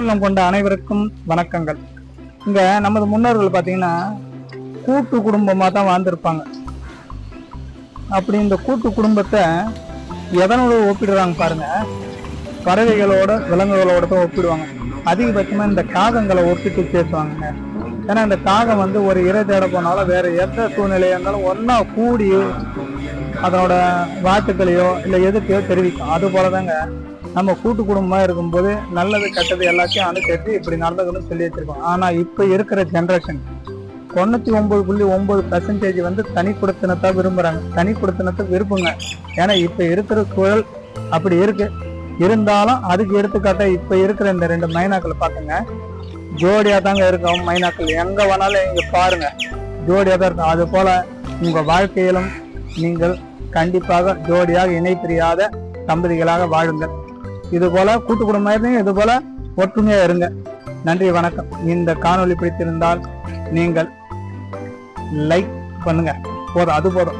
உள்ளம் கொண்ட அனைவருக்கும் வணக்கங்கள். இங்க நமது முன்னோர்கள் பாத்தீங்கன்னா கூட்டு குடும்பமாக தான் வாழ்ந்திருப்பாங்க. அப்படி இந்த கூட்டு குடும்பத்தை எதனோட ஒப்பிடுறாங்க பாருங்க. பறவைகளோட விலங்குகளோட தான் ஒப்பிடுவாங்க. அதிகபட்சமா இந்த காகங்களை ஒப்பிட்டு பேசுவாங்க ஏன்னா இந்த காகம் வந்து ஒரு இறை தேட போனாலும் வேற எந்த சூழ்நிலையாக இருந்தாலும் ஒன்னா கூடி அதனோட வாழ்த்துக்களையோ இல்லை எதுக்கையோ தெரிவிக்கும். அது போலதாங்க நம்ம கூட்டு குடும்பமா இருக்கும்போது நல்லது கெட்டது எல்லாத்தையும் அனுசரித்து இப்படி நடந்ததுன்னு சொல்லி வச்சிருக்கோம். ஆனா இப்ப இருக்கிற ஜென்ரேஷன் தொண்ணூத்தி ஒன்பது புள்ளி ஒன்பது பர்சன்டேஜ் வந்து தனி குடுத்தனத்தை விரும்புறாங்க. தனி குடுத்தனத்தை விரும்புங்க. ஏன்னா இப்ப இருக்கிற சூழல் அப்படி இருக்கு. இருந்தாலும் அதுக்கு எடுத்துக்காட்டா இப்ப இருக்கிற இந்த ரெண்டு மைனாக்களை பாத்துங்க. ஜோடியா தாங்க இருக்கும் மைனாக்கள். எங்க வேணாலும் இங்க பாருங்க. ஜோடியா தான் இருக்கும். அது போல உங்க வாழ்க்கையிலும் நீங்கள் கண்டிப்பாக ஜோடியாக இணை பிரியாத தம்பதிகளாக வாழுங்கள். இது போல கூட்டு குடும்பம் இருந்தீங்க இது போல ஒற்றுமையா இருங்க. நன்றி வணக்கம். இந்த காணொலி பிடித்திருந்தால் நீங்கள் லைக் பண்ணுங்க. போதும் அது போதும்.